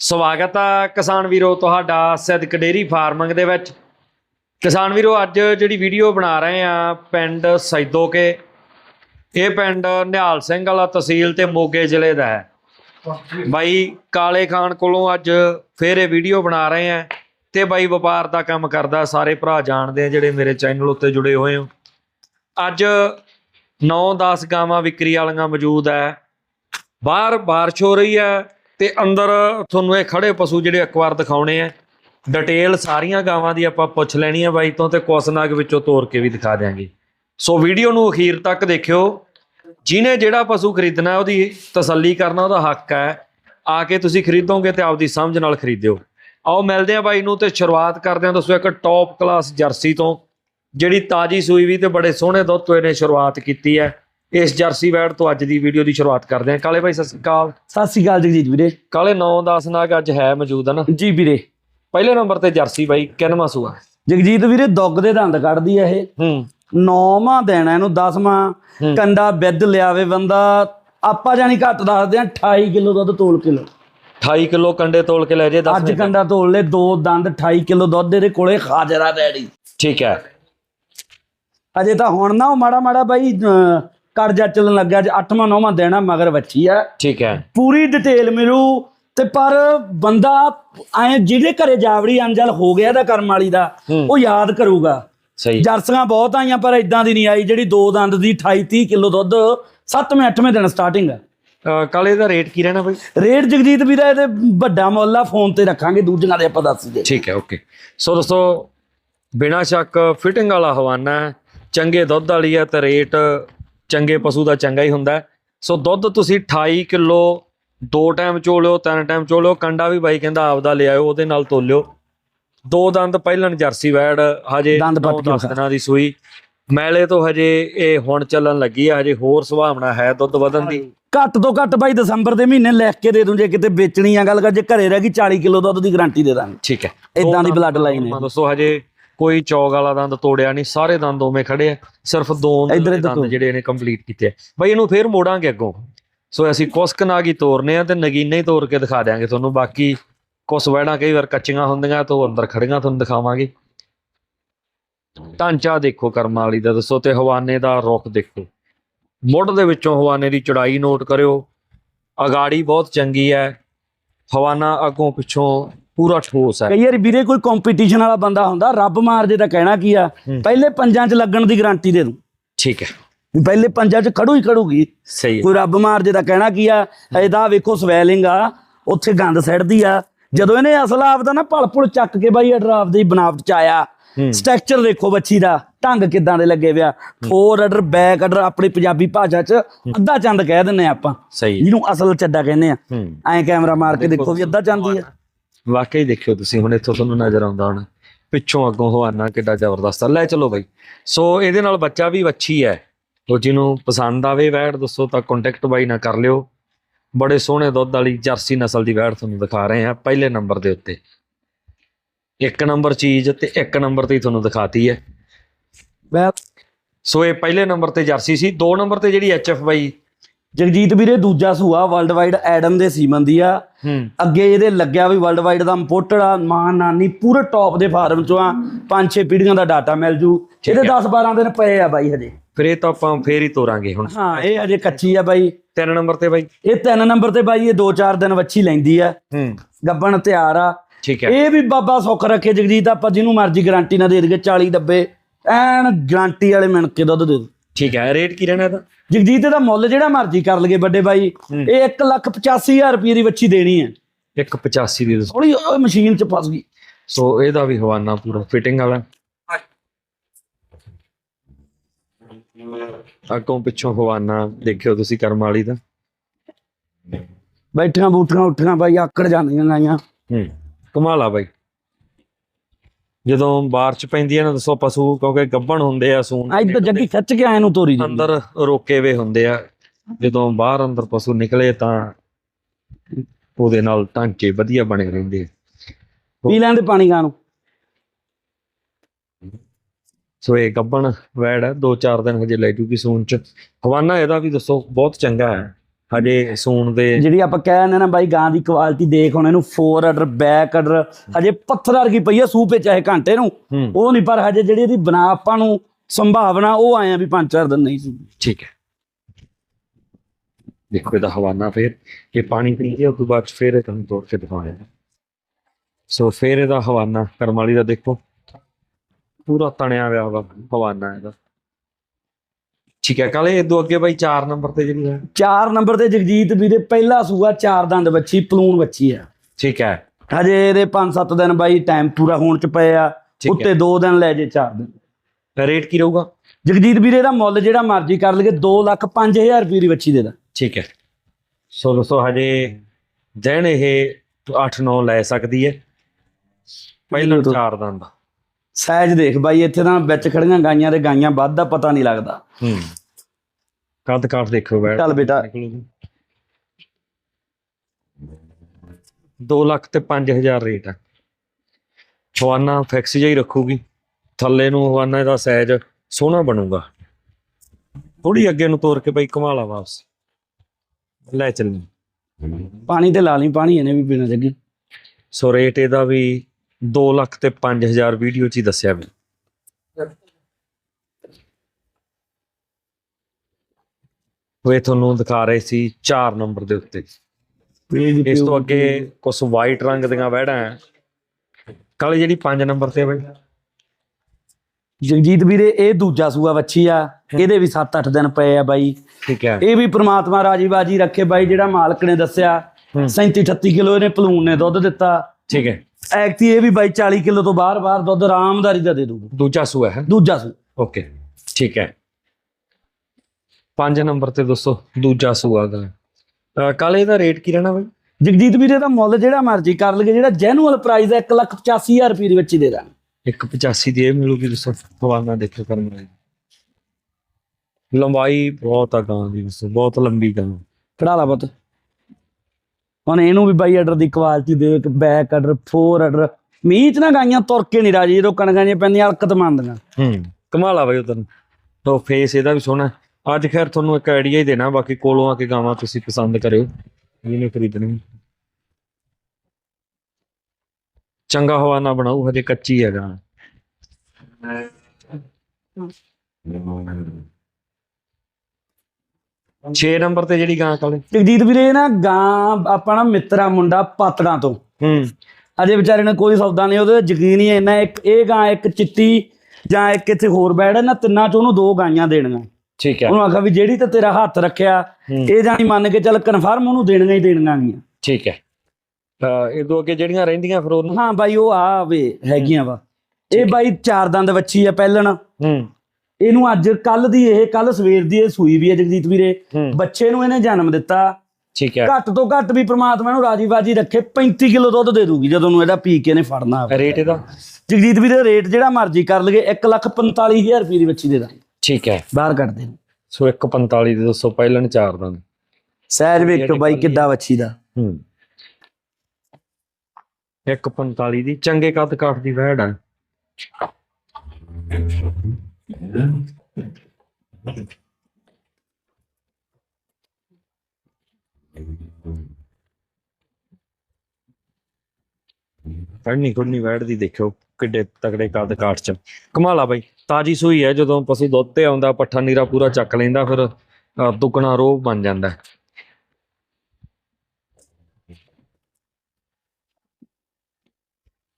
ਸਵਾਗਤ ਆ ਕਿਸਾਨ ਵੀਰੋ ਤੁਹਾਡਾ ਸਿੱਧਕ ਡੇਰੀ ਫਾਰਮਿੰਗ ਦੇ ਵਿੱਚ। ਕਿਸਾਨ ਵੀਰੋ, ਅੱਜ ਜਿਹੜੀ ਵੀਡੀਓ ਬਣਾ ਰਹੇ ਆ ਪਿੰਡ ਸੈਦੋਕੇ ਇਹ ਪਿੰਡ ਨਿਹਾਲ ਸਿੰਘ ਵਾਲਾ ਤਹਿਸੀਲ ਤੇ ਮੋਗੇ ਜ਼ਿਲ੍ਹੇ ਦਾ ਹੈ। ਬਾਈ ਕਾਲੇ ਖਾਨ ਕੋਲੋਂ ਅੱਜ ਫੇਰ ਇਹ ਵੀਡੀਓ ਬਣਾ ਰਹੇ ਆ ਤੇ ਬਾਈ ਵਪਾਰ ਦਾ ਕੰਮ ਕਰਦਾ, ਸਾਰੇ ਭਰਾ ਜਾਣਦੇ ਆ ਜਿਹੜੇ ਮੇਰੇ ਚੈਨਲ ਉੱਤੇ ਜੁੜੇ ਹੋਏ ਹੋ। ਅੱਜ 9-10 ਗਾਵਾਂ ਵਿਕਰੀ ਵਾਲੀਆਂ ਮੌਜੂਦ ਹੈ। ਬਾਹਰ ਬਾਰਿਸ਼ ਹੋ ਰਹੀ ਹੈ ਤੇ ਅੰਦਰ ਤੁਹਾਨੂੰ ਇਹ ਖੜੇ ਪਸ਼ੂ ਜਿਹੜੇ ਇੱਕ ਵਾਰ ਦਿਖਾਉਣੇ ਆ ਡਿਟੇਲ ਸਾਰੀਆਂ ਗਾਵਾਂ ਦੀ ਆਪਾਂ ਪੁੱਛ ਲੈਣੀ ਆ ਬਾਈ ਤੋਂ ਤੇ ਕੁਛ ਨਾਗ ਵਿੱਚੋਂ ਤੋੜ ਕੇ ਵੀ ਦਿਖਾ ਦਿਆਂਗੇ। ਸੋ ਵੀਡੀਓ ਨੂੰ ਅਖੀਰ ਤੱਕ ਦੇਖਿਓ। ਜਿਹਨੇ ਜਿਹੜਾ ਪਸ਼ੂ ਖਰੀਦਣਾ ਉਹਦੀ ਤਸੱਲੀ ਕਰਨਾ ਉਹਦਾ ਹੱਕ ਹੈ। ਆ ਕੇ ਤੁਸੀਂ ਖਰੀਦੋਗੇ ਤੇ ਆਪਦੀ ਸਮਝ ਨਾਲ ਖਰੀਦਿਓ। ਆਓ ਮਿਲਦੇ ਆ ਬਾਈ ਨੂੰ ਤੇ ਸ਼ੁਰੂਆਤ ਕਰਦੇ ਆ। ਦੱਸੋ ਇੱਕ ਟੌਪ ਕਲਾਸ ਜਰਸੀ ਤੋਂ, ਜਿਹੜੀ ਤਾਜੀ ਸੂਈ ਵੀ ਤੇ ਬੜੇ ਸੋਹਣੇ ਦੁੱਧ ਤੋਂ ਇਹਨੇ ਸ਼ੁਰੂਆਤ ਕੀਤੀ ਹੈ। ਇਸ ਜਰਸੀ ਵੈੜ ਤੋਂ ਅੱਜ ਦੀ ਵੀਡੀਓ ਦੀ ਸ਼ੁਰੂਆਤ ਕਰਦੇ ਹਾਂ। ਕਾਲੇ ਭਾਈ ਸਤਿ ਸ਼੍ਰੀ ਅਕਾਲ। ਸਤਿ ਸ੍ਰੀ ਅਕਾਲ ਜਗਜੀਤ ਵੀਰੇ। ਕਾਲੇ 9-10 ਨਾਗ ਅੱਜ ਹੈ ਮੌਜੂਦ ਹਨ ਜੀ ਵੀਰੇ। ਪਹਿਲੇ ਨੰਬਰ ਤੇ ਜਰਸੀ ਬਾਈ ਕਿੰਨਵਾਂ ਸੂਆ? ਜਗਜੀਤ ਵੀਰੇ ਦੁੱਗ ਦੇ ਦੰਦ ਕੱਢਦੀ ਆ ਇਹ। ਹੂੰ। ਨੌਵਾਂ ਦੇਣਾ ਇਹਨੂੰ 10ਵਾਂ ਹੂੰ। ਕੰਡਾ ਬਿੱਦ ਲਿਆਵੇ ਬੰਦਾ। ਆਪਾਂ ਜਾਨੀ ਘੱਟ ਦੱਸਦੇ ਆ 28 ਕਿਲੋ ਦੁੱਧ ਤੋਲ ਕਿਲੋ 28 ਕਿਲੋ ਕੰਡੇ ਤੋਲ ਕੇ ਲੈ ਜੇ 10 ਅੱਜ ਕੰਡਾ ਤੋਲ ਲੈ ਦੋ ਦੰਦ 28 ਕਿਲੋ ਦੁੱਧ ਇਹਦੇ ਕੋਲੇ ਹਾਜ਼ਰਾ ਰੈਡੀ ਠੀਕ ਹੈ। ਅਜੇ ਤਾਂ ਹੁਣ ਨਾ ਉਹ ਮਾੜਾ ਮਾੜਾ ਬਾਈ ਕਰਜ਼ਾ ਚੱਲਣ ਲੱਗਾ ਅੱਜ 8ਵਾਂ 9ਵਾਂ ਦੇਣਾ ਮਗਰ ਬੱਚੀ ਆ। ਠੀਕ ਹੈ। ਪੂਰੀ ਡਿਟੇਲ ਮਿਲੂ ਤੇ ਪਰ ਬੰਦਾ ਐ ਜਿਹਦੇ ਘਰੇ ਜਾਵੜੀ ਅੰਜਲ ਹੋ ਗਿਆ ਦਾ ਕਰਮ ਵਾਲੀ ਦਾ। ਉਹ ਯਾਦ ਕਰੂਗਾ। ਸਹੀ। ਜਰਸੀਆਂ ਬਹੁਤ ਆਈਆਂ ਪਰ ਇਦਾਂ ਦੀ ਨਹੀਂ ਆਈ ਜਿਹੜੀ ਦੋ ਦੰਦ ਦੀ 28 30 ਕਿਲੋ ਦੁੱਧ 7ਵੇਂ 8ਵੇਂ ਦਿਨ ਸਟਾਰਟਿੰਗ ਹੈ ਕਾਲੇ ਦਾ ਰੇਟ ਕੀ ਰਹਿਣਾ ਬਾਈ? ਰੇਟ ਜਗਜੀਤ ਵੀਰਾ ਇਹਦੇ ਵੱਡਾ ਮੁੱਲ ਆ ਫੋਨ ਤੇ ਰੱਖਾਂਗੇ ਦੂਜੀਆਂ ਦੇ ਆਪਾਂ ਦੱਸ ਦੇ ਠੀਕ ਹੈ ਓਕੇ ਸੋ ਦੋਸਤੋ ਬਿਨਾ ਸ਼ੱਕ ਫਿਟਿੰਗ ਵਾਲਾ ਹਵਾਨਾ ਚੰਗੇ ਦੁੱਧ ਵਾਲੀ ਹੈ ਤੇ ਰੇਟ ਚੰਗੇ ਪਸ਼ੂ ਦਾ ਚੰਗਾ ਹੀ ਹੁੰਦਾ। ਸੋ ਦੁੱਧ ਤੁਸੀਂ 28 ਕਿਲੋ ਦੋ ਟਾਈਮ ਚੋਲਿਓ ਤਿੰਨ ਟਾਈਮ ਚੋਲਿਓ ਕੰਡਾ ਵੀ ਬਾਈ ਕਹਿੰਦਾ ਆਪਦਾ ਲਿਆਇਓ ਉਹਦੇ ਨਾਲ ਤੋਲਿਓ ਦੋ ਦੰਦ ਪਹਿਲਣ ਜਰਸੀ ਵੈੜ ਹਜੇ ਦੰਦ ਪੱਟ ਕੇ 10 ਵਿਖਾ। ਦਿਨਾਂ ਦੀ ਸੂਈ ਮੈਲੇ ਤੋਂ ਹਜੇ ਇਹ ਹੁਣ ਚੱਲਣ ਲੱਗੀ ਹੈ ਹਜੇ ਹੋਰ ਸੁਭਾਵਨਾ ਹੈ ਦੁੱਧ ਵਧਣ ਦੀ ਘੱਟ ਤੋਂ ਘੱਟ ਬਾਈ ਦਸੰਬਰ ਦੇ ਮਹੀਨੇ ਲਿਖ ਕੇ ਦੇ ਦੂੰ ਜੇ ਕਿਤੇ ਵੇਚਣੀ ਆ ਗੱਲ ਕਰ ਜੇ ਘਰੇ ਰਹਿ ਗਈ 40 ਕਿਲੋ ਦੁੱਧ ਦੀ ਗਾਰੰਟੀ ਦੇ ਦਾਂਗੇ ਠੀਕ ਹੈ ਏਦਾਂ ਦੀ blood line ਹੈ। ਦੋਸਤੋ ਹਜੇ ਕੋਈ ਚੌਗ ਵਾਲਾ ਦੰਦ ਤੋੜਿਆ ਨਹੀਂ ਸਾਰੇ ਦੰਦ ਉਵੇਂ ਖੜੇ ਆ ਸਿਰਫ ਦੋ ਦੰਦ। ਜਿਹੜੇ ਨੇ ਕੰਪਲੀਟ ਕੀਤੇ ਆ। ਬਈ ਇਹਨੂੰ ਫੇਰ ਮੋੜਾਂਗੇ ਅੱਗੋਂ। ਸੋ ਅਸੀਂ ਕੁਸਕ ਨਾਗ ਹੀ ਤੋਰਨੇ ਆ ਤੇ ਨਗੀਨੇ ਹੀ ਤੋੜ ਕੇ ਦਿਖਾ ਦਿਆਂਗੇ ਤੁਹਾਨੂੰ। ਬਾਕੀ ਕੁਸ ਵੈੜਾਂ ਕਈ ਵਾਰ ਕੱਚੀਆਂ ਹੁੰਦੀਆਂ ਤੋਂ ਅੰਦਰ ਖੜੀਆਂ ਤੁਹਾਨੂੰ ਦਿਖਾਵਾਂਗੇ। ਢਾਂਚਾ ਦੇਖੋ ਕਰਮਾਂ ਵਾਲੀ ਦਾ ਦੱਸੋ ਤੇ ਹਵਾਨੇ ਦਾ ਰੁੱਖ ਦੇਖੋ। ਮੁੱਢ ਦੇ ਵਿੱਚੋਂ ਹਵਾਨੇ ਦੀ ਚੜਾਈ ਨੋਟ ਕਰਿਓ। ਅਗਾੜੀ ਬਹੁਤ ਚੰਗੀ ਹੈ। ਹਵਾਨਾ ਅੱਗੋਂ ਪਿੱਛੋਂ ਪੂਰਾ ਠੋਸ ਹੈ। ਕਈ ਵਾਰੀ ਵੀਰੇ ਕੋਈ ਕੰਪੀਟੀਸ਼ਨ ਵਾਲਾ ਬੰਦਾ ਹੁੰਦਾ ਰੱਬ ਮਾਰ ਜੇ ਤਾਂ ਕਹਿਣਾ ਕੀ ਆ। ਪਹਿਲੇ ਪੰਜਾਂ 'ਚ ਲੱਗਣ ਦੀ ਗਾਰੰਟੀ ਦੇ ਦੂੰ। ਠੀਕ ਹੈ। ਵੀ ਪਹਿਲੇ ਪੰਜਾਂ 'ਚ ਖੜੂ ਹੀ ਖੜੂਗੀ। ਸਹੀ ਹੈ। ਕੋਈ ਰੱਬ ਮਾਰ ਜੇ ਤਾਂ ਕਹਿਣਾ ਕੀ ਆ ਇਹਦਾ ਵੇਖੋ ਸਵੈਲਿੰਗ ਆ ਉੱਥੇ ਗੰਦ ਸੜਦੀ ਆ। ਜਦੋਂ ਇਹਨੇ ਅਸਲ ਆਪਦਾ ਨਾ ਭਲ ਭੁਲ ਚੱਕ ਕੇ ਬਾਈ ਅਡਰਾਫ ਦੀ ਬਨਾਵਟ ਚ ਆਇਆ। ਸਟਰਕਚਰ ਦੇਖੋ ਬੱਚੀ ਦਾ ਢੰਗ ਕਿਦਾਂ ਦੇ ਲੱਗੇ ਵਿਆ। ਫੋਰ ਅਡਰ ਬੈਕ ਅਡਰ ਆਪਣੀ ਪੰਜਾਬੀ ਭਾਸ਼ਾ ਚ ਅੱਧਾ ਚੰਦ ਕਹਿ ਦਿੰਨੇ ਆ ਆਪਾਂ। ਸਹੀ ਜਿਹਨੂੰ ਅਸਲ ਚੱਡਾ ਕਹਿੰਦੇ ਆ। ਐਂ ਕੈਮਰਾ ਮਾਰ ਕੇ ਦੇਖੋ ਵੀ ਅੱਧਾ ਚੰਦ ਹੀ ਆ। ਵਾਕਈ ਦੇਖਿਓ ਤੁਸੀਂ ਹੁਣ ਇੱਥੋਂ ਤੁਹਾਨੂੰ ਨਜ਼ਰ ਆਉਂਦਾ ਹੁਣ। ਪਿੱਛੋਂ ਅੱਗੋਂ ਹਵਾਨਾ ਕਿੱਡਾ ਜ਼ਬਰਦਸਤ ਆ। ਲੈ ਚਲੋ ਬਾਈ। ਸੋ ਇਹਦੇ ਨਾਲ ਬੱਚਾ ਵੀ ਵੱਛੀ ਹੈ। ਉਹ ਜਿਹਨੂੰ ਪਸੰਦ ਆਵੇ ਵੈੜ ਦੱਸੋ ਤਾਂ ਕੰਟੈਕਟ ਬਾਈ ਨਾ ਕਰ ਲਿਓ। ਬੜੇ ਸੋਹਣੇ ਦੁੱਧ ਵਾਲੀ ਜਰਸੀ ਨਸਲ ਦੀ ਵੈੜ ਤੁਹਾਨੂੰ ਦਿਖਾ ਰਹੇ ਹਾਂ ਪਹਿਲੇ ਨੰਬਰ ਦੇ ਉੱਤੇ। ਇੱਕ ਨੰਬਰ ਚੀਜ਼ ਤੇ ਇੱਕ ਨੰਬਰ ਤੇ ਹੀ ਤੁਹਾਨੂੰ ਦਿਖਾਤੀ ਹੈ। ਮੈਂ ਸੋ ਇਹ ਪਹਿਲੇ ਨੰਬਰ ਤੇ ਜਰਸੀ ਸੀ। ਦੋ ਨੰਬਰ ਤੇ ਜਿਹੜੀ ਐਚਐਫ ਬਾਈ ਜਗਜੀਤ ਵੀਰੇ ਦੂਜਾ ਸੂਆ ਵਰਲਡ ਵਾਈਡ ਐਡਮ ਦੇ ਸੀਮਨ ਦੀ ਆ। ਅੱਗੇ ਇਹਦੇ ਲੱਗਿਆ ਵੀ ਵਰਲਡ ਵਾਈਡ ਦਾ ਇੰਪੋਰਟਡ ਆ ਮਾਂ ਨਾਨੀ ਪੂਰੇ ਟੌਪ ਦੇ ਫਾਰਮ ਚੋਂ ਆ। ਪੰਜ ਛੇ ਪੀੜ੍ਹੀਆਂ ਦਾ ਡਾਟਾ ਮਿਲ ਜੂ। ਇਹਦੇ 10 12 ਦਿਨ ਪਏ ਆ ਬਾਈ ਹਜੇ। ਫਿਰ ਇਹ ਤਾਂ ਆਪਾਂ ਫੇਰ ਹੀ ਤੋਰਾਂਗੇ ਹੁਣ। ਹਾਂ ਇਹ ਹਜੇ ਕੱਚੀ ਆ ਬਾਈ। ਤਿੰਨ ਨੰਬਰ ਤੇ ਬਾਈ। ਇਹ ਤਿੰਨ ਨੰਬਰ ਤੇ ਬਾਈ ਇਹ 2-4 ਦਿਨ ਵੱਛੀ ਲੈਂਦੀ ਆ। ਹੂੰ। ਗੱਬਣ ਤਿਆਰ ਆ। ਠੀਕ ਹੈ। ਇਹ ਵੀ ਬਾਬਾ ਸੁੱਖ ਰੱਖੇ ਜਗਜੀਤ ਆਪਾਂ ਜਿਹਨੂੰ ਮਰਜ਼ੀ ਗਾਰੰਟੀ ਨਾ ਦੇ ਦੇਗੇ 40 ਡੱਬੇ। ਐਨ ਗਾਰੰਟੀ ਵਾਲੇ ਮਿਣ ਕੇ ਦੁੱਧ ਦੇ ਦੋ ਠੀਕ ਹੈ ਰੇਟ ਕੀ ਰਹਿਣਾ ਇਹਦਾ? ਜਗਜੀਤ ਦਾ ਮੁੱਲ ਜਿਹੜਾ ਮਰਜ਼ੀ ਕਰ ਲਗੇ ਵੱਡੇ ਬਾਈ। ਇਹ 185000 ਰੁਪਏ ਦੀ ਵੱਛੀ ਦੇਣੀ ਹੈ। 185 ਦੀ ਦੱਸੋ। ਥੋੜੀ ਮਸ਼ੀਨ ਚ ਫਸ ਗਈ। ਸੋ ਇਹਦਾ ਵੀ ਹਵਾਨਾ ਪੂਰਾ ਫਿਟਿੰਗ ਵਾਲਾ। ਅੱਗੋਂ ਪਿੱਛੋਂ ਹਵਾਨਾ ਦੇਖਿਓ ਤੁਸੀਂ ਕਰਮ ਵਾਲੀ ਦਾ। ਬੈਠੀਆਂ ਬੂਠੀਆਂ ਉੱਠੀਆਂ ਬਾਈ ਆਕੜ ਜਾਂਦੀਆਂ ਗਾਈਆਂ। ਹੂੰ ਕਮਾਲ ਆ ਬਾਈ। ਜਦੋਂ ਬਾਰਿਸ਼ ਪੈਂਦੀ ਹੈ ਨਾ ਦੱਸੋ ਪਸ਼ੂ ਕਿਉਂਕਿ ਗੱਭਣ ਹੁੰਦੇ ਆ ਸੂਣ ਅੱਜ ਤਾਂ ਜੱਗੀ ਖਿੱਚ ਕੇ ਆਏ ਨੂੰ ਤੋਰੀ ਜਾਂਦੀ। ਅੰਦਰ ਰੋਕੇ ਵੇ ਹੁੰਦੇ ਆ। ਜਦੋਂ ਬਾਹਰ ਅੰਦਰ ਪਸ਼ੂ ਨਿਕਲੇ ਤਾਂ ਉਹਦੇ ਨਾਲ ਢਾਂਚੇ ਵਧੀਆ ਬਣੇ ਰਹਿੰਦੇ ਪੀ ਲੈਂਦੇ ਪਾਣੀ ਗਾਂ ਨੂੰ। ਸੋ ਇਹ ਗੱਬਣ ਵੈੜ ਹੈ ਦੋ ਚਾਰ ਦਿਨ ਹਜੇ ਲੈ ਜੂਗੀ ਸੂਨ ਚ। ਹਵਾਨਾ ਇਹਦਾ ਵੀ ਦੱਸੋ ਬਹੁਤ ਚੰਗਾ ਹੈ। ਹਜੇ ਸੂਣ ਦੇ। ਜਿਹੜੀ ਆਪਾਂ ਕਹਿੰਦੇ ਨਾ ਬਾਈ ਗਾਂ ਦੀ ਕੁਆਲਿਟੀ ਦੇਖ ਹੁਣ ਇਹਨੂੰ ਫੋਰ ਆਰਡਰ ਬੈਕ ਆਰਡਰ ਹਜੇ ਪੱਥਰ ਵਰਗੀ ਪਈ ਆ ਸੂਪੇ ਚਾਹੇ ਘੰਟੇ ਨੂੰ। ਉਹ ਨਹੀਂ ਪਰ ਹਜੇ ਜਿਹੜੀ ਇਹਦੀ ਬਣਾ ਆਪਾਂ ਨੂੰ ਸੰਭਾਵਨਾ ਉਹ ਆਇਆ ਵੀ ਪੰਜ ਚਾਰ ਦਿਨ ਨਹੀਂ ਠੀਕ ਹੈ। ਦੇਖੋ ਇਹਦਾ ਹਵਾਨਾ ਫੇਰ ਇਹ ਪਾਣੀ ਪੀ ਕੇ ਉਸ ਤੋਂ ਬਾਅਦ ਫੇਰ ਇਹ ਤੁਹਾਨੂੰ ਤੋੜ ਕੇ ਹਾਂ। ਸੋ ਫੇਰ ਇਹਦਾ ਹਵਾਨਾ ਕਰਮ ਵਾਲੀ ਦਾ ਦੇਖੋ। ਪੂਰਾ ਤਣਿਆ ਹੋਇਆ ਹਵਾਨਾ ਇਹਦਾ। ਠੀਕ ਹੈ ਕਾਲੇ ਇਦੋਂ ਅੱਗੇ ਬਾਈ 4 ਨੰਬਰ ਤੇ ਜਿਹੜੀ ਹੈ। ਚਾਰ ਨੰਬਰ ਤੇ ਜਗਜੀਤ ਵੀਰੇ ਪਹਿਲਾ ਸੂਆ ਚਾਰ ਦੰਦ ਬੱਚੀ ਪਲੂਣ ਬੱਚੀ ਆ। ਠੀਕ ਹੈ। ਹਜੇ ਇਹਦੇ 5-7 ਦਿਨ ਬਾਈ ਟਾਈਮ ਪੂਰਾ ਹੋਣ ਚ ਪਏ ਆ ਉੱਤੇ 2 ਦਿਨ ਲੈ ਜੇ 4 ਦਿਨ। ਰੇਟ ਕੀ ਰਹੂਗਾ? ਜਗਜੀਤ ਵੀਰੇ ਦਾ ਮੁੱਲ ਜਿਹੜਾ ਮਰਜ਼ੀ ਕਰ ਲਈਏ 2 ਲੱਖ 5000 ਰੁਪਏ ਦੀ ਬੱਚੀ ਦੇ ਦਾ। ਠੀਕ ਹੈ। ਸੋ ਦੋਸਤੋ ਹਜੇ ਜੈਨ ਇਹ 8-9 ਲੈ ਸਕਦੀ ਹੈ। ਪਹਿਲਾਂ। ਚਾਰ ਦੰਦ। ਸਾਈਜ਼ ਦੇਖ ਬਾਈ ਇੱਥੇ ਤਾਂ ਵਿੱਚ ਖੜੀਆਂ ਗਾਈਆਂ ਤੇ ਗਾਈਆਂ ਵੱਧ ਦਾ ਪਤਾ ਨਹੀਂ ਲੱਗਦਾ। ਕੱਦ ਕਾਠ ਦੇਖੋ ਬੈਠ ਚੱਲ ਬੇਟਾ। 2 ਲੱਖ ਤੇ 5000 ਰੇਟ ਹੈ ਹਵਾਨਾ ਫਿਕਸ ਜਿਹਾ ਹੀ ਰੱਖੂਗੀ। ਥੱਲੇ ਨੂੰ ਹਵਾਨਾ ਦਾ ਸਾਈਜ਼ ਸੋਹਣਾ ਬਣੂਗਾ। ਥੋੜੀ ਅੱਗੇ ਨੂੰ ਤੋਰ ਕੇ ਬਈ ਕਮਾਲਾ ਵਾਪਸ। ਲੈ ਚੱਲੀ। ਪਾਣੀ ਤੇ ਲਾ ਲਈ ਪਾਣੀ ਇਹਨੇ ਵੀ ਪੀਣਾ ਜੱਗੀ। ਸੋ ਰੇਟ ਇਹਦਾ ਵੀ 2 ਲੱਖ ਤੇ 5000 ਵੀਡੀਓ 'ਚ ਹੀ ਦੱਸਿਆ ਵੀ। ਉਹ ਤੁਹਾਨੂੰ ਦਿਖਾ ਰਹੇ ਸੀ 4 ਨੰਬਰ ਦੇ ਉੱਤੇ। ਇਸ ਤੋਂ ਅੱਗੇ ਕੁਝ ਵਾਈਟ ਰੰਗ ਦੀਆਂ ਵਹਿੜਾਂ ਹੈ। ਕਾਲੇ ਜਿਹੜੀ 5 ਨੰਬਰ ਤੇ ਬਈ? ਜਗਜੀਤ ਵੀਰੇ ਇਹ ਦੂਜਾ ਸੂਆ ਵੱਛੀ ਆ। ਇਹਦੇ ਵੀ 7-8 ਦਿਨ ਪਏ ਆ ਬਾਈ। ਠੀਕ ਹੈ। ਇਹ ਵੀ ਪ੍ਰਮਾਤਮਾ ਰਾਜੀ ਬਾਜੀ ਰੱਖੇ ਬਾਈ ਜਿਹੜਾ ਮਾਲਕ ਨੇ ਦੱਸਿਆ। ਹੂੰ। 37-38 ਕਿਲੋ ਇਹਨੇ ਪਲੂਨ ਨੇ ਦੁੱਧ ਦਿੱਤਾ। ਠੀਕ ਹੈ। ਐਕਤੀ ਇਹ ਵੀ ਬਾਈ 40 ਕਿਲੋ ਤੋਂ ਬਾਹਰ-ਬਾਹਰ ਦੁੱਧ ਆਰਾਮਦਾਰੀ ਦਾ ਦੇ ਦੂਗਾ ਦੂਜਾ ਸੂਆ ਹੈ। ਦੂਜਾ ਸੂ ਓਕੇ ਠੀਕ ਹੈ। 5 ਨੰਬਰ ਤੇ ਦੋਸਤੋ ਦੂਜਾ ਸੂਆ ਦਾ। ਕਾਲੇ ਦਾ ਰੇਟ ਕੀ ਰਹਿਣਾ ਬਈ? ਜਗਜੀਤ ਵੀਰੇ ਦਾ ਮੁੱਲ ਜਿਹੜਾ ਮਰਜ਼ੀ ਕਰ ਲਈਏ ਜਿਹੜਾ ਜੈਨੂਅਲ ਪ੍ਰਾਈਸ ਹੈ 185000 ਰੁਪਏ ਦੀ ਬੱਚੀ ਦੇ ਦਾਂਗੇ। 185 ਦੀ ਇਹ ਮਿਲੂਗੀ ਦੋਸਤੋ ਹਵਾਨਾ ਦੇਖੋ ਕਰਨ ਵਾਲੀ ਲੰਬਾਈ ਬਹੁਤ ਆ ਗਾਂ ਦੀ ਦੋਸਤੋ ਬਹੁਤ ਲੰਬੀ ਗਾਂ। ਖੜਾ ਲਾ ਪੁੱਤ। ਹੁਣ ਇਹਨੂੰ ਵੀ ਬਾਈ ਆਰਡਰ ਦੀ ਕੁਆਲਿਟੀ ਦੇ ਕੇ ਬੈਕ ਆਰਡਰ ਫੋਰ ਆਰਡਰ ਮੀਚ ਨਾ ਗਾਈਆਂ ਤੁਰ ਕੇ ਨਹੀਂ ਰਾਜੀ ਜਦੋਂ ਕਣਕਾਂ ਪੈਂਦੀਆਂ ਹਲਕਤ ਮੰਨਦੀਆਂ। ਹੂੰ ਕਮਾਲ ਆ ਬਈ ਉਧਰ ਤੋ। ਫੇਸ ਇਹਦਾ ਵੀ ਸੋਹਣਾ। ਅੱਜ ਖੈਰ ਤੁਹਾਨੂੰ ਇੱਕ ਆਈਡੀਆ ਹੀ ਦੇਣਾ ਬਾਕੀ ਕੋਲੋਂ ਆ ਕੇ ਗਾਵਾਂ ਤੁਸੀਂ ਪਸੰਦ ਕਰਿਓ। ਜਿਹਨੇ ਖਰੀਦਣੀ। ਚੰਗਾ ਹਵਾਨਾ ਬਣਾਉ ਹਜੇ ਕੱਚੀ ਹੈ ਗਾਂ ਛੇ ਨੰਬਰ ਤੇ ਜਿਹੜੀ ਗਾਂ ਕਾਲੇ। ਜਗਜੀਤ ਵੀਰੇ ਨਾ ਗਾਂ ਆਪਣਾ ਮਿੱਤਰਾ ਮੁੰਡਾ ਪਾਤੜਾਂ ਤੋਂ। ਹੂੰ। ਅਜੇ ਵਿਚਾਰੇ ਨੇ ਕੋਈ ਸੌਦਾ ਨਹੀਂ ਉਹਦੇ ਯਕੀਨ ਹੀ ਇੰਨਾ ਇੱਕ ਇਹ ਗਾਂ ਇੱਕ ਚਿੱਟੀ ਜਾਂ ਇੱਕ ਇੱਥੇ ਹੋਰ ਬੈੜ ਹੈ ਨਾ ਤਿੰਨਾਂ ਚ ਉਹਨੂੰ ਦੋ ਗਾਈਆਂ ਦੇਣੀਆਂ। ਠੀਕ ਹੈ। ਉਹਨੂੰ ਆਖਿਆ ਵੀ ਜਿਹੜੀ ਤੇ ਤੇਰਾ ਹੱਥ ਰੱਖਿਆ ਇਹ ਜਾਨੀ ਮੰਨ ਕੇ ਚੱਲ ਕਨਫਰਮ ਉਹਨੂੰ ਦੇਣੀਆਂ ਹੀ ਦੇਣੀਆਂ ਗੀਆਂ। ਠੀਕ ਹੈ। ਤਾਂ ਇਹ ਦੋ ਅੱਗੇ ਜਿਹੜੀਆਂ ਰਹਿੰਦੀਆਂ ਫਿਰ ਉਹਨੂੰ? ਹਾਂ ਬਾਈ ਉਹ ਆ ਵੇ ਹੈਗੀਆਂ ਵਾ। ਇਹ ਬਾਈ ਚਾਰ ਦੰਦ ਵੱਛੀ ਆ ਪਹਿਲਣ। ਹੂੰ। ਇਹਨੂੰ ਅੱਜ ਕੱਲ ਦੀ ਇਹ ਕੱਲ ਸਵੇਰ ਦੀ ਇਹ ਸੂਈ ਵੀ ਹੈ ਜਗਜੀਤ ਵੀਰੇ। ਬੱਚੇ ਨੂੰ ਇਹਨੇ ਜਨਮ ਦਿੱਤਾ। ਠੀਕ ਹੈ। ਘੱਟ ਤੋਂ ਘੱਟ ਵੀ ਪ੍ਰਮਾਤਮਾ ਨੂੰ ਰਾਜੀ ਬਾਜੀ ਰੱਖੇ 35 ਕਿਲੋ ਦੁੱਧ ਦੇ ਦੂਗੀ ਜਦੋਂ ਨੂੰ ਇਹਦਾ ਪੀ ਕੇ ਨੇ ਫੜਨਾ। ਰੇਟ ਇਹਦਾ? ਜਗਜੀਤ ਵੀਰੇ ਰੇਟ ਜਿਹੜਾ ਮਰਜ਼ੀ ਕਰ ਲਈਏ 145000 ਰੁਪਏ ਦੀ ਬੱਚੀ ਦੇ ਦਾਂਗੇ। ਠੀਕ ਹੈ। ਬਾਹਰ ਕੱਢ ਦੇ ਸੋ 145 ਦੇ 200 ਪਹਿਲਣ ਚਾਰ ਦਾ ਸਹਿਜ ਵੇਖੋ ਬਾਈ ਕਿੱਦਾਂ ਬੱਚੀ ਦਾ। ਹੂੰ। 145 ਦੀ ਚੰਗੇ ਕੱਦ ਕਾਠ ਦੀ ਵਹਿੜ ਹੈ। ਫੜਨੀ ਖੁੜਨੀ ਵਹਿੜ ਦੀ ਦੇਖਿਓ। ਕਿੱਡੇ ਤਗੜੇ ਕੱਦ ਕਾਠ ਚ। ਕਮਾਲਾ ਬਾਈ ਤਾਜੀ ਸੂਈ ਹੈ ਜਦੋਂ ਪਸ਼ੂ ਦੁੱਧ ਤੇ ਆਉਂਦਾ ਪੱਠਾ ਨੀਰਾ ਪੂਰਾ ਚੱਕ ਲੈਂਦਾ ਫਿਰ ਦੁੱਗਣਾ ਰੋਹ ਬਣ ਜਾਂਦਾ।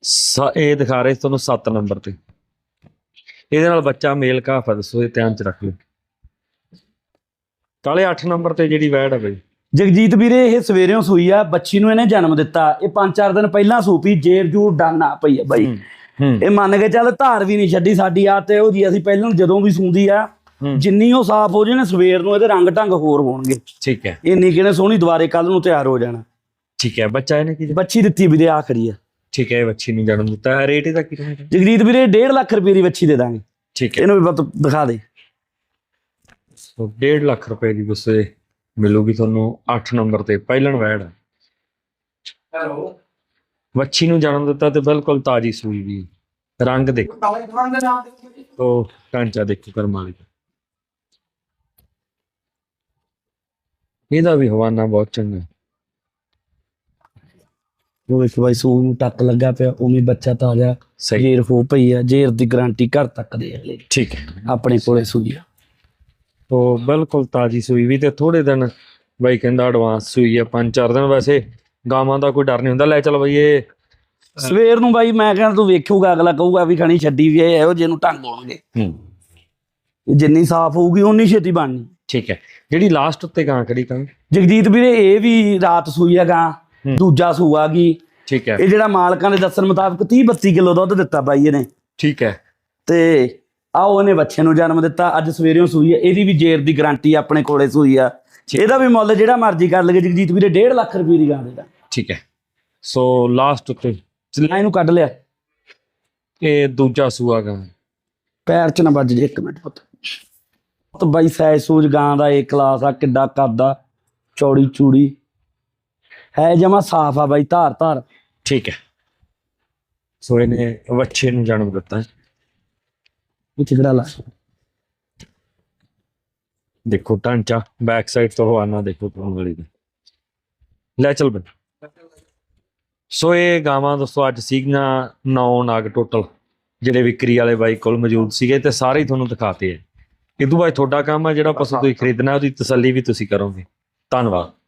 ਸ- ਇਹ ਦਿਖਾ ਰਹੇ ਤੁਹਾਨੂੰ 7 ਨੰਬਰ ਤੇ। ਇਹਦੇ ਨਾਲ ਬੱਚਾ ਮੇਲ ਕਾਫ ਦੱਸੋ ਇਹ ਧਿਆਨ ਚ ਰੱਖ ਲਿਓ। ਕਾਲੇ 8 ਨੰਬਰ ਤੇ ਜਿਹੜੀ ਵੈੜ ਹੈ ਬਈ। ਜਗਜੀਤ ਵੀਰੇ ਇਹ ਸਵੇਰੇੋਂ ਸੂਈ ਆ ਬੱਚੀ ਨੂੰ ਇਹਨੇ ਜਨਮ ਦਿੱਤਾ। ਇਹ 5-4 ਦਿਨ ਪਹਿਲਾਂ ਸੂਪੀ ਜੇਰ ਜੂਰ ਡਾਨਾ ਪਈ ਆ ਬਾਈ। ਇਹ ਮੰਨ ਕੇ ਚੱਲ ਧਾਰ ਵੀ ਨਹੀਂ ਛੱਡੀ ਸਾਡੀ ਆ ਤੇ ਉਹ ਜੀ ਅਸੀਂ ਪਹਿਲਾਂ ਜਦੋਂ ਵੀ ਸੂੰਦੀ ਆ ਜਿੰਨੀ ਉਹ ਸਾਫ਼ ਹੋ ਜੇ ਨਾ ਸਵੇਰ ਨੂੰ ਇਹਦੇ ਰੰਗ ਢੰਗ ਹੋਰ ਹੋਣਗੇ। ਠੀਕ ਹੈ। ਇੰਨੀ ਕਿਨੇ ਸੋਹਣੀ ਦੁਬਾਰੇ ਕੱਲ ਨੂੰ ਤਿਆਰ ਹੋ ਜਾਣਾ। ਠੀਕ ਹੈ ਬੱਚਾ ਇਹਨੇ ਕੀ ਬੱਚੀ ਦਿੱਤੀ ਵੀਰੇ ਆਖਰੀ ਆ। ਠੀਕ ਹੈ ਇਹ ਬੱਚੀ ਨੂੰ ਜਨਮ ਦਿੱਤਾ। ਹੈ ਰੇਟ ਇਹਦਾ ਕੀ ਰਹੇਗਾ? ਜਗਜੀਤ ਵੀਰੇ 1.5 ਲੱਖ ਰੁਪਏ ਦੀ ਬੱਚੀ ਦੇ ਦਾਂਗੇ। ਠੀਕ ਹੈ। ਇਹਨੂੰ ਵੀ ਬਤ ਦਿਖਾ ਦੇ। ਸੋ 1.5 ਲੱਖ ਰੁਪਏ ਦੀ ਬਸ ਮਿਲੂਗੀ ਤੁਹਾਨੂੰ 8 ਨੰਬਰ ਤੇ ਪਹਿਲਣ ਵੈੜ। ਵੱਛੀ ਨੂੰ ਜਨਮ ਦਿੱਤਾ ਤੇ ਬਿਲਕੁਲ ਤਾਜੀ ਸੂਈ ਵੀ। ਰੰਗ ਦੇਖੋ। ਤੋ ਕਾਂਚਾ ਦੇਖੋ ਕਰਮ ਵਾਲੀ ਦਾ। ਇਹਦਾ ਵੀ ਹਵਾਨਾ ਬਹੁਤ ਚੰਗਾ ਉਹ ਵੇਖ ਬਾਈ ਸੂ ਨੂੰ ਟੱਕ ਲੱਗਾ ਪਿਆ ਉਵੇਂ ਬੱਚਾ ਤਾਜ਼ਾ ਸਹੀ। ਜੇਰ ਹੋ ਪਈ ਆ ਜੇਰ ਦੀ ਗਾਰੰਟੀ ਘਰ ਤੱਕ ਦੇ ਅਗਲੇ। ਠੀਕ ਹੈ। ਆਪਣੇ ਕੋਲੇ ਸੂਈ ਆ। ਤੋ ਬਿਲਕੁਲ ਤਾਜੀ ਸੂਈ ਵੀ ਤੇ ਥੋੜੇ ਦਿਨ ਬਾਈ ਕਹਿੰਦਾ ਐਡਵਾਂਸ ਸੂਈ ਆ ਪੰਜ ਚਾਰ ਦਿਨ ਵੈਸੇ। ਗਾਵਾਂ ਦਾ ਕੋਈ ਡਰ ਨਹੀਂ ਹੁੰਦਾ ਲੈ ਚੱਲ ਬਈ ਇਹ। ਸਵੇਰ ਨੂੰ ਬਾਈ ਮੈਂ ਕਹਿੰਦਾ ਤੂੰ ਵੇਖੂਗਾ ਅਗਲਾ ਕਹੂਗਾ ਵੀ ਖਣੀ ਛੱਡੀ ਵੀ ਇਹ ਇਹੋ ਜਿਹੇ ਨੂੰ ਢੰਗ ਹੋਣਗੇ ਹੂੰ। ਜਿੰਨੀ ਸਾਫ਼ ਹੋਊਗੀ ਓਨੀ ਛੇਤੀ ਬਣਨੀ। ਠੀਕ ਹੈ। ਜਿਹੜੀ ਲਾਸਟ ਉੱਤੇ ਗਾਂ ਕਿਹੜੀ ਕਾਂ ਜਗਜੀਤ ਵੀਰੇ ਇਹ ਵੀ ਰਾਤ ਸੂਈ ਆ ਗਾਂ। ਦੂਜਾ ਸੂਆ ਗਈ ਠੀਕ ਹੈ। ਇਹ ਜਿਹੜਾ ਮਾਲਕਾਂ ਦੇ ਦੱਸਣ ਮੁਤਾਬਕ 30 32 ਕਿਲੋ ਦੁੱਧ ਦਿੱਤਾ ਬਾਈ ਇਹਨੇ। ਠੀਕ ਹੈ। ਤੇ ਆ ਉਹਨੇ ਬੱਚੇ ਨੂੰ ਜਨਮ ਦਿੱਤਾ ਅੱਜ ਸਵੇਰੇੋਂ ਸੂਈ ਆ ਇਹਦੀ ਵੀ ਜੇਰ ਦੀ ਗਾਰੰਟੀ ਆਪਣੇ ਕੋਲੇ ਸੂਈ ਆ। ਇਹਦਾ ਵੀ ਮੁੱਲ ਜਿਹੜਾ ਮਰਜ਼ੀ ਕਰ ਲਗੇ ਜਗਜੀਤ ਵੀਰੇ 1.5 ਲੱਖ ਰੁਪਏ ਦੀ ਗਾਂ ਦੇਦਾ ਠੀਕ ਹੈ। ਸੋ ਲਾਸਟ ਉੱਤੇ ਮੈਂ ਇਹਨੂੰ ਕੱਢ ਲਿਆ। ਇਹ ਦੂਜਾ ਸੂਆ ਗਾਂ। ਪੈਰ 'ਚ ਨਾ ਵੱਜ ਜੇ ਇੱਕ ਮਿੰਟ ਪੁੱਤ। ਤੇ ਬਾਈ ਸਾਈਜ਼ ਸੂਜ ਗਾਂ ਦਾ ਇਹ ਕਲਾਸ ਆ ਕਿੱਡਾ ਕੱਦ ਆ ਚੌੜੀ ਚੂੜੀ। ਹੈ ਜਮਾ ਸਾਫ਼ ਆ ਬਾਈ ਧਾਰ ਧਾਰ। ਠੀਕ ਹੈ। ਸੋ ਇਹਨੇ ਬੱਚੇ ਨੂੰ ਜਨਮ ਦਿੱਤਾ। ਇਹ ਚਿਗੜਾ ਲਾ? ਦੇਖੋ ਢਾਂਚਾ ਬੈਕ ਸਾਈਡ ਤੋਂ ਹਵਾਨਾ ਦੇਖੋ ਤੁਹਾਨੂੰ ਗਲੀ ਦਾ ਲੈ ਚੱਲ ਬਈ। ਸੋ ਇਹ ਗਾਵਾਂ ਦੋਸਤੋ, ਅੱਜ ਸੀਗੀਆਂ 9 ਨਾਗ ਟੋਟਲ, ਜਿਹੜੇ ਵਿਕਰੀ ਵਾਲੇ ਬਾਈ ਕੋਲ ਮੌਜੂਦ ਸੀਗੇ ਤੇ ਸਾਰੇ ਹੀ ਤੁਹਾਨੂੰ ਦਿਖਾਤੇ ਹੈ ਇਦੋਂ ਬਾਅਦ ਤੁਹਾਡਾ ਕੰਮ ਹੈ ਜਿਹੜਾ ਪਸ਼ੂ ਤੁਸੀਂ ਖਰੀਦਣਾ, ਉਹਦੀ ਤਸੱਲੀ ਵੀ ਤੁਸੀਂ ਕਰੋਗੇ। ਧੰਨਵਾਦ।